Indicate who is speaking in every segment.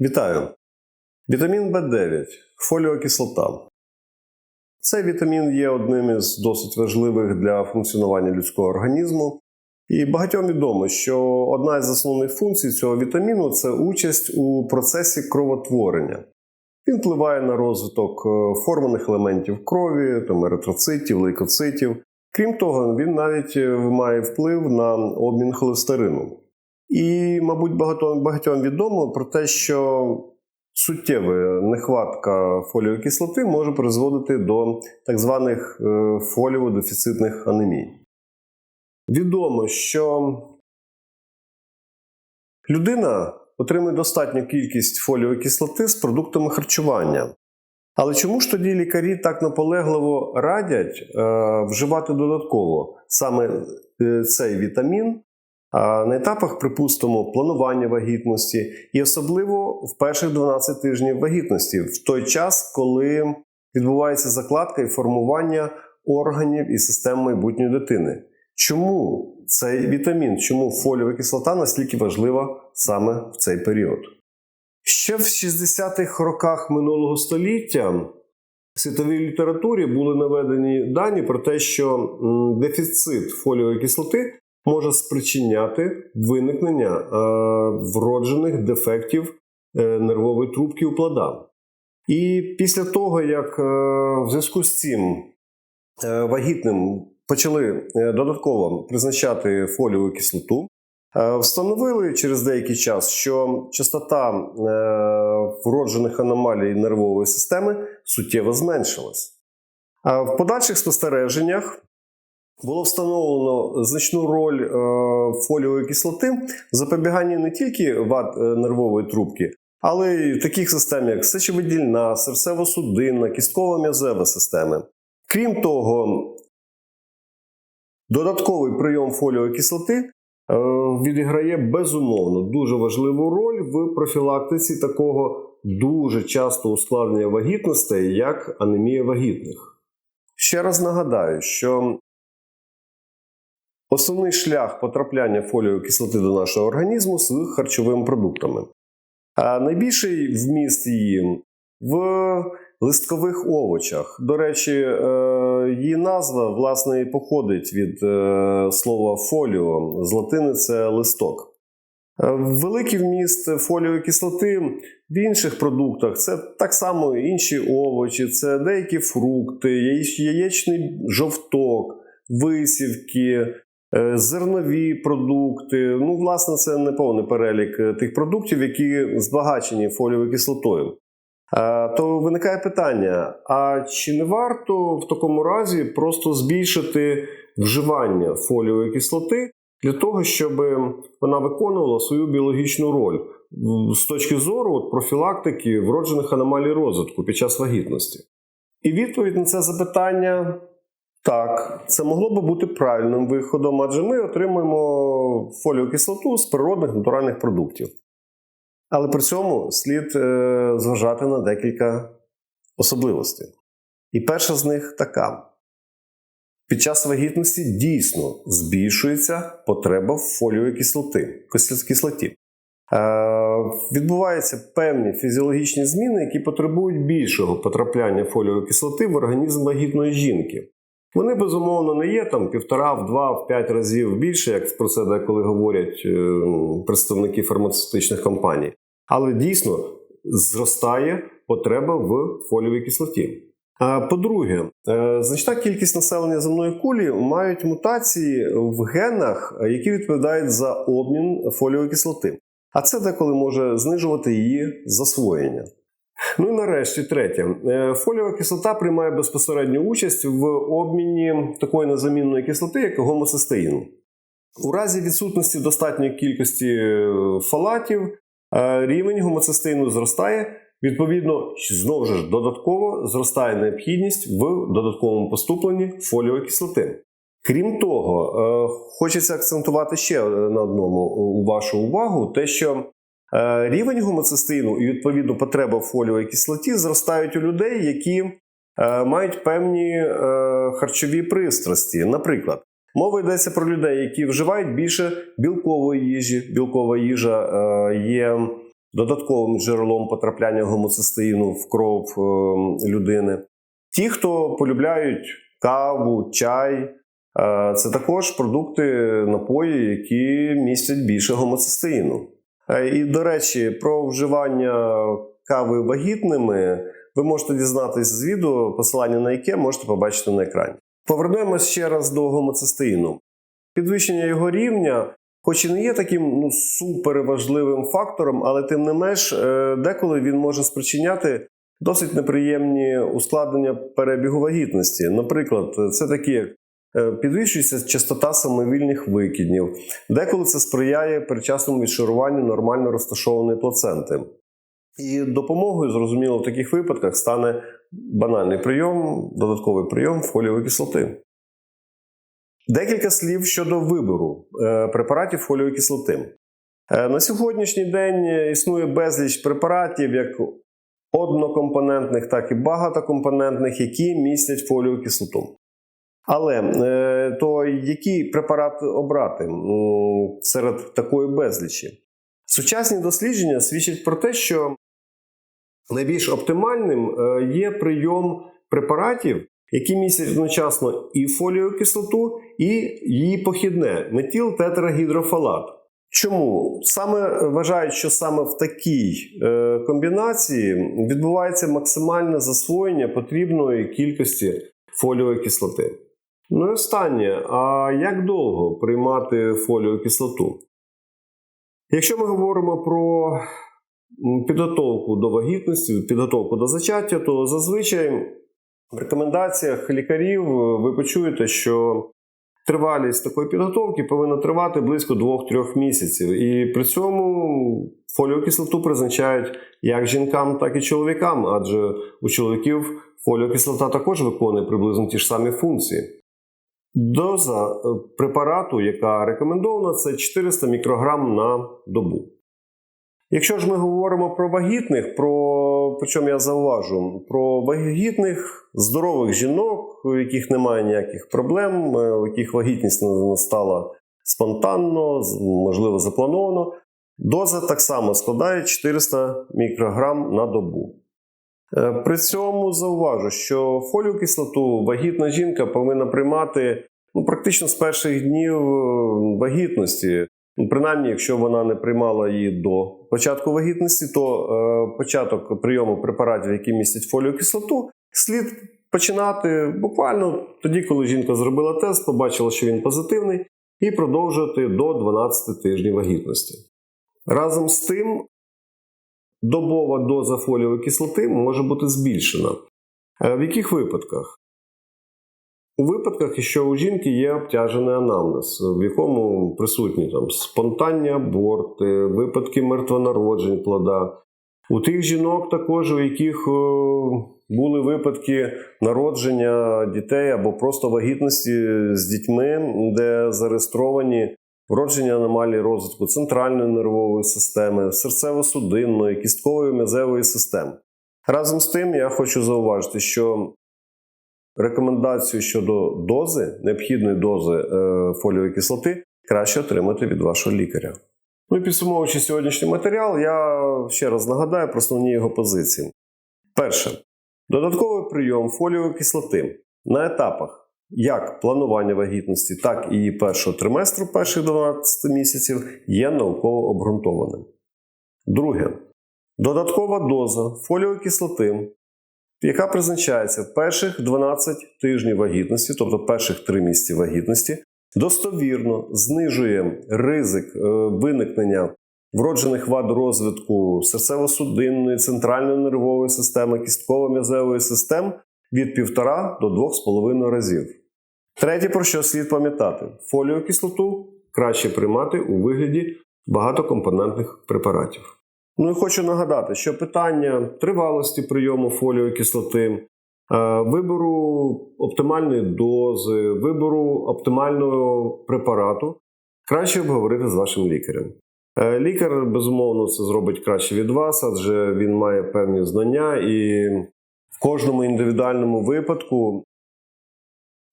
Speaker 1: Вітаю! Вітамін В9 фоліокислота. Цей вітамін є одним із досить важливих для функціонування людського організму. І багатьом відомо, що одна із основних функцій цього вітаміну це участь у процесі кровотворення. Він впливає на розвиток е, форманих елементів крові, там, еритроцитів, лейкоцитів. Крім того, він навіть е, має вплив на обмін холестерину. І, мабуть, багатьом, багатьом відомо про те, що суттєва нехватка фолієвої кислоти може призводити до так званих е, фоліово-дефіцитних анемій. Відомо, що людина отримує достатню кількість фолієвої кислоти з продуктами харчування. Але чому ж тоді лікарі так наполегливо радять е, вживати додатково саме е, цей вітамін на етапах, припустимо, планування вагітності, і особливо в перших 12 тижнів вагітності, в той час, коли відбувається закладка і формування органів і систем майбутньої дитини. Чому цей вітамін, чому фолієва кислота настільки важлива саме в цей період? Ще в 60-х роках минулого століття в світовій літературі були наведені дані про те, що дефіцит фолієвої кислоти може спричиняти виникнення е, вроджених дефектів е, нервової трубки у плода. І після того, як е, в зв'язку з цим вагітним почали додатково призначати фолієву кислоту, встановили через деякий час, що частота вроджених аномалій нервової системи суттєво зменшилась. В подальших спостереженнях було встановлено значну роль е, фолієвої кислоти в запобіганні не тільки вад е, нервової трубки, але й таких систем, як сечовидільна, серцево-судинна, кісткова м'язева системи. Крім того, додатковий прийом фолієвої кислоти е, відіграє безумовно дуже важливу роль в профілактиці такого дуже часто ускладнення вагітностей, як анемія вагітних. Ще раз нагадаю, що Основний шлях потрапляння фолієвої кислоти до нашого організму з харчовими продуктами. А найбільший вміст її в листкових овочах. До речі, е, її назва власне і походить від е, слова фоліо, з латини це листок. Е, Великий вміст фолієвої кислоти в інших продуктах це так само інші овочі, це деякі фрукти, яєчний жовток, висівки, зернові продукти. Ну, власне, це не повний перелік е, тих продуктів, які збагачені фолієвою кислотою. Е, То виникає питання: а чи не варто в такому разі просто збільшити вживання фолієвої кислоти для того, щоб вона виконувала свою біологічну роль з точки зору от, профілактики вроджених аномалій розвитку під час вагітності? І відповідь на це запитання так, це могло би бути правильним виходом, адже ми отримуємо фолієву кислоту з природних натуральних продуктів. Але при цьому слід е, зважати на декілька особливостей. І перша з них така: під час вагітності дійсно збільшується потреба в фолієвої кислоти, кислоті. Е, відбуваються певні фізіологічні зміни, які потребують більшого потрапляння фолієвої кислоти в організм вагітної жінки. Вони безумовно не є там півтора, в два, в п'ять разів більше, як про це деколи говорять е, представники фармацевтичних компаній. Але дійсно зростає потреба в фолієвій кислоті. По-друге, е, значна кількість населення земної кулі мають мутації в генах, які відповідають за обмін фолієвої кислоти. А це деколи може знижувати її засвоєння. Ну і нарешті третє. Е, фолієва кислота приймає безпосередню участь в обміні такої незамінної кислоти, як гомоцистеїн. У разі відсутності достатньої кількості е, фалатів е, рівень гомоцистеїну зростає. Відповідно, знову ж додатково зростає необхідність в додатковому поступленні фолієвої кислоти. Крім того, хочеться акцентувати ще на одному вашу увагу: те, що рівень гомоцистеїну і відповідно потреба в фолієвій кислоті зростають у людей, які е, мають певні е, харчові пристрасті. Наприклад, мова йдеться про людей, які вживають більше білкової їжі. Білкова їжа є додатковим джерелом потрапляння гомоцистеїну в кров е, людини. Ті, хто полюбляють каву, чай, е, це також продукти напої, які містять більше гомоцистеїну. Е, І, до речі, про вживання кави вагітними ви можете дізнатися з відео, посилання на яке можете побачити на екрані. Повернемось ще раз до гомоцистеїну. Підвищення його рівня, хоч і не є таким ну, суперважливим фактором, але тим не менш, е, деколи він може спричиняти досить неприємні ускладнення перебігу вагітності. Наприклад, це такі як підвищується частота самовільних викиднів, деколи це сприяє передчасному відшаруванню нормально розташованої плаценти. І допомогою, зрозуміло, в таких випадках стане банальний прийом, додатковий прийом фолієвої кислоти. Декілька слів щодо вибору е, препаратів фолієвої кислоти. Е, На сьогоднішній день існує безліч препаратів, як однокомпонентних, так і багатокомпонентних, які містять фолієву кислоту. Але е, то який препарат обрати серед такої безлічі? Сучасні дослідження свідчать про те, що найбільш оптимальним е, є прийом препаратів, які містять одночасно і фолієву кислоту, і її похідне метіл-тетрагідрофалат. Чому? Саме вважають, що саме в такій е, комбінації відбувається максимальне засвоєння потрібної кількості фолієвої кислоти. Ну і останнє, а як довго приймати фолієву кислоту? Якщо ми говоримо про підготовку до вагітності, підготовку до зачаття, то зазвичай в рекомендаціях лікарів е, ви почуєте, що тривалість такої підготовки повинна тривати близько 2-3 місяців. І при цьому фолієву кислоту призначають як жінкам, так і чоловікам, адже у чоловіків фолієва кислота також виконує приблизно ті ж самі функції. Доза е, препарату, яка рекомендована, це 400 мікрограм на добу. Якщо ж ми говоримо про вагітних, про причому я зауважу, про вагітних здорових жінок, у яких немає ніяких проблем, е, у яких вагітність настала спонтанно, можливо, заплановано, доза так само складає 400 мікрограм на добу. Е, При цьому зауважу, що фолієву кислоту вагітна жінка повинна приймати ну, практично з перших днів е, вагітності. Ну, Принаймні, якщо вона не приймала її до початку вагітності, то е, початок прийому препаратів, які містять фолієву кислоту, слід починати буквально тоді, коли жінка зробила тест, побачила, що він позитивний, і продовжувати до 12 тижнів вагітності. Разом з тим, добова доза фолієвої кислоти може бути збільшена. Е, В яких випадках? У випадках, що у жінки є обтяжений анамнез, в якому присутні там спонтанні аборти, випадки мертвонароджень плода. У тих жінок також, у яких е, були випадки народження дітей або просто вагітності з дітьми, де зареєстровані вродження аномалії розвитку центральної нервової системи, серцево-судинної, кісткової м'язевої системи. Разом з тим, я хочу зауважити, що рекомендацію щодо дози, необхідної дози е, фолієвої кислоти, краще отримати від вашого лікаря. Ну і підсумовуючи сьогоднішній матеріал, я ще раз нагадаю про основні його позиції. Перше, додатковий прийом фолієвої кислоти на етапах як планування вагітності, так і її першого триместру, перших 12 місяців, є науково обґрунтованим. Друге, додаткова доза фолієвої кислоти, яка призначається перших 12 тижнів вагітності, тобто перших 3 місяці вагітності, достовірно знижує ризик е, виникнення вроджених вад розвитку серцево-судинної, центральної нервової системи, кістково-м'язевої систем від 1,5 до 2,5 разів. Третє, про що слід пам'ятати: фолієву кислоту краще приймати у вигляді багатокомпонентних препаратів. Ну і хочу нагадати, що питання тривалості прийому фолієвої кислоти, е, вибору оптимальної дози, вибору оптимального препарату краще обговорити з вашим лікарем. Е, Лікар, безумовно, це зробить краще від вас, адже він має певні знання, і в кожному індивідуальному випадку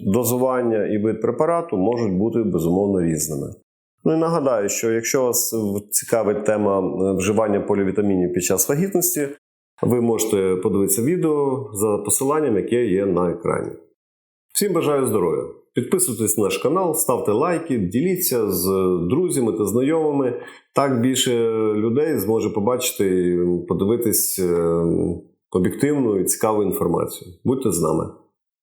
Speaker 1: дозування і вид препарату можуть бути безумовно різними. Ну і нагадаю, що якщо вас цікавить тема е, вживання полівітамінів під час вагітності, ви можете подивитися відео за посиланням, яке є на екрані. Всім бажаю здоров'я! Підписуйтесь на наш канал, ставте лайки, діліться з друзями та знайомими. Так більше людей зможе побачити і подивитись е, об'єктивну і цікаву інформацію. Будьте з нами!